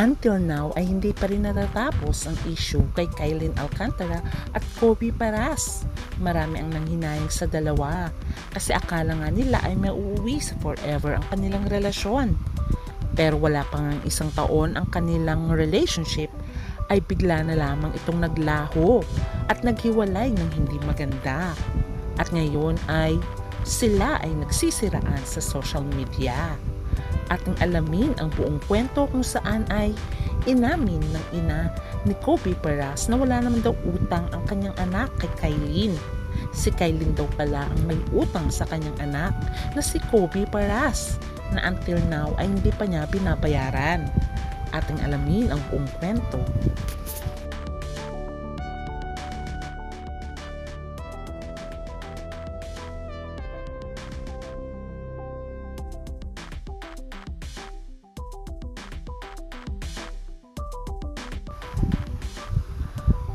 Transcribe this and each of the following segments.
Until now ay hindi pa rin natatapos ang issue kay Kylie Alcantara at Kobe Paras. Marami ang nanghinayang sa dalawa kasi akala nga nila ay mauuwi sa forever ang kanilang relasyon. Pero wala pa nga isang taon ang kanilang relationship ay bigla na lamang itong naglaho at naghiwalay ng hindi maganda. At ngayon ay sila ay nagsisiraan sa social media ating alamin ang buong kwento kung saan ay inamin ng ina ni Kobe Paras na wala naman daw utang ang kanyang anak kay Kailin. Si Kailin daw pala ang may utang sa kanyang anak na si Kobe Paras na until now ay hindi pa niya binabayaran. Ating alamin ang buong kwento.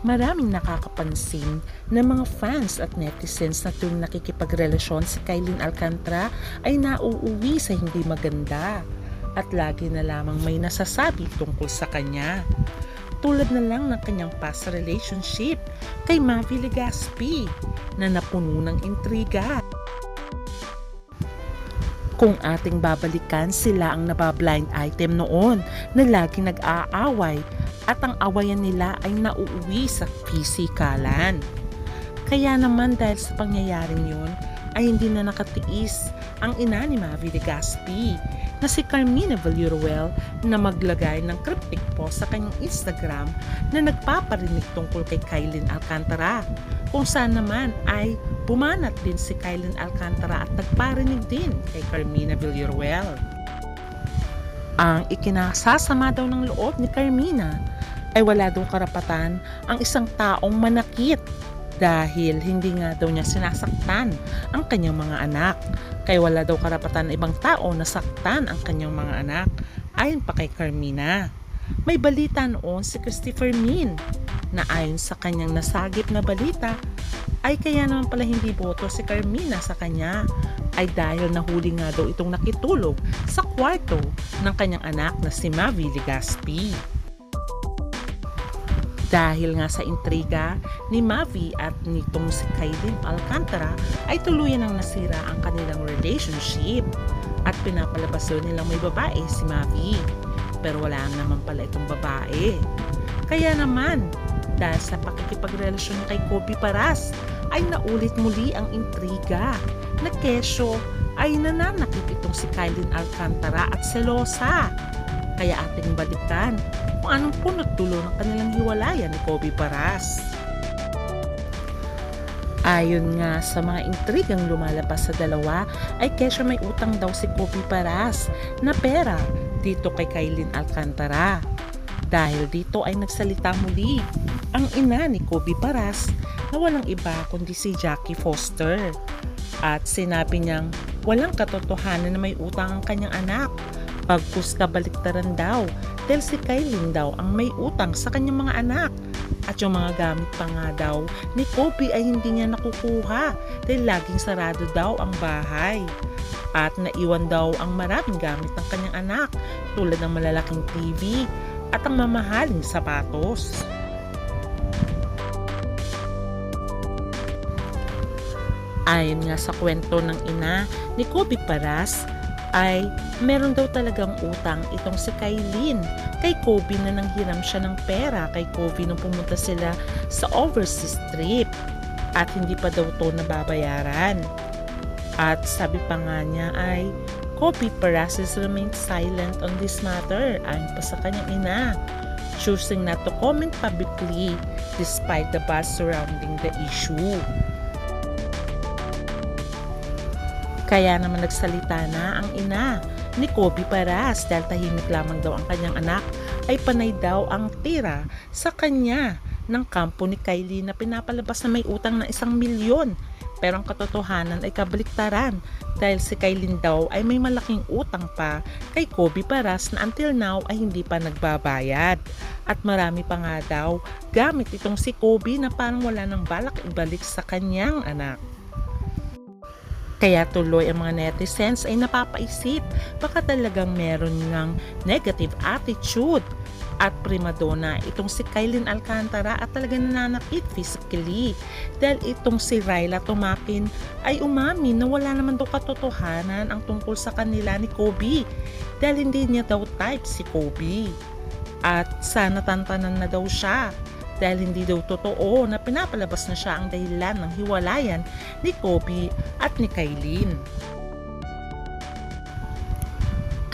Maraming nakakapansin na mga fans at netizens na tuwing nakikipagrelasyon si Kylie Alcantara ay nauuwi sa hindi maganda at lagi na lamang may nasasabi tungkol sa kanya. Tulad na lang ng kanyang past relationship kay Mavi Legaspi na napuno ng intriga. Kung ating babalikan, sila ang nabablind item noon na lagi nag-aaway at ang awayan nila ay nauuwi sa pisikalan. Kaya naman dahil sa pangyayaring yun, ay hindi na nakatiis ang ina ni Mavi Legaspi na si Carmina Valuruel na maglagay ng cryptic post sa kanyang Instagram na nagpaparinig tungkol kay Kylie Alcantara kung saan naman ay bumanat din si Kylie Alcantara at nagparinig din kay Carmina Villaruel. Ang ikinasasama daw ng loob ni Carmina ay wala daw karapatan ang isang taong manakit dahil hindi nga daw niya sinasaktan ang kanyang mga anak. Kaya wala daw karapatan ng ibang tao na saktan ang kanyang mga anak ayon pa kay Carmina. May balita noon si Christopher Min na ayon sa kanyang nasagip na balita ay kaya naman pala hindi boto si Carmina sa kanya ay dahil nahuli nga daw itong nakitulog sa kwarto ng kanyang anak na si Mavi Legaspi. Dahil nga sa intriga ni Mavi at nitong si Kylie Alcantara ay tuluyan ang nasira ang kanilang relationship at pinapalabas yun nilang may babae si Mavi. Pero wala naman pala itong babae. Kaya naman, dahil sa pakikipagrelasyon kay Kobe Paras, ay naulit muli ang intriga na kesyo ay nananakit itong si Kylie Alcantara at selosa. Kaya ating balikan kung anong punot dulo ng kanilang hiwalayan ni Kobe Paras. Ayon nga sa mga intrigang lumalabas sa dalawa ay kesyo may utang daw si Kobe Paras na pera dito kay Kailin Alcantara. Dahil dito ay nagsalita muli ang ina ni Kobe Paras na walang iba kundi si Jackie Foster. At sinabi niyang walang katotohanan na may utang ang kanyang anak Pagkus kabaliktaran daw dahil si Kylie daw ang may utang sa kanyang mga anak. At yung mga gamit pa nga daw ni Kobe ay hindi niya nakukuha dahil laging sarado daw ang bahay. At naiwan daw ang maraming gamit ng kanyang anak tulad ng malalaking TV at ang mamahaling sapatos. Ayon nga sa kwento ng ina ni Kobe Paras, ay meron daw talagang utang itong si Kailin. Kay Kobe na nanghiram siya ng pera. Kay Kobe nung pumunta sila sa overseas trip. At hindi pa daw to nababayaran. At sabi pa nga niya ay Kobe Parasis remained silent on this matter. Ayon pa sa kanyang ina. Choosing not to comment publicly despite the buzz surrounding the issue. Kaya naman nagsalita na ang ina ni Kobe Paras dahil tahimik lamang daw ang kanyang anak ay panay daw ang tira sa kanya ng kampo ni Kylie na pinapalabas na may utang na isang milyon. Pero ang katotohanan ay kabaliktaran dahil si Kylie daw ay may malaking utang pa kay Kobe Paras na until now ay hindi pa nagbabayad. At marami pa nga daw gamit itong si Kobe na parang wala nang balak ibalik sa kanyang anak. Kaya tuloy ang mga netizens ay napapaisip baka talagang meron ng negative attitude. At primadona itong si Kylie Alcantara at talagang nananakit physically. Dahil itong si Ryla Tumakin ay umami na wala naman daw katotohanan ang tungkol sa kanila ni Kobe. Dahil hindi niya daw type si Kobe. At sana tantanan na daw siya dahil hindi daw totoo na pinapalabas na siya ang dahilan ng hiwalayan ni Kobe at ni Kailin.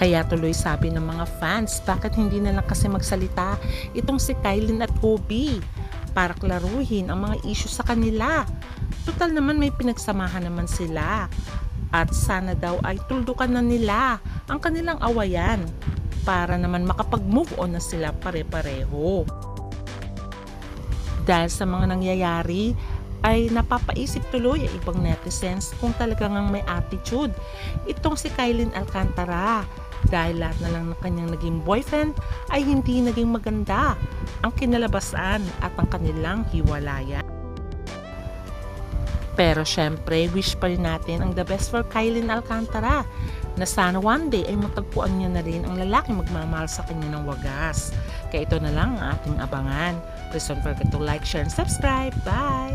Kaya tuloy sabi ng mga fans, bakit hindi na lang kasi magsalita itong si Kylin at Kobe para klaruhin ang mga issue sa kanila. Total naman may pinagsamahan naman sila. At sana daw ay tuldukan na nila ang kanilang awayan para naman makapag-move on na sila pare-pareho. Dahil sa mga nangyayari, ay napapaisip tuloy ang ibang netizens kung talagang may attitude. Itong si Kylin Alcantara dahil lahat na lang ng kanyang naging boyfriend ay hindi naging maganda ang kinalabasan at ang kanilang hiwalayan. Pero syempre, wish pa rin natin ang the best for Kylin Alcantara na sana one day ay matagpuan niya na rin ang lalaki magmamahal sa kanya ng wagas. Kaya ito na lang ang ating abangan. Don't forget to like, share, and subscribe. Bye!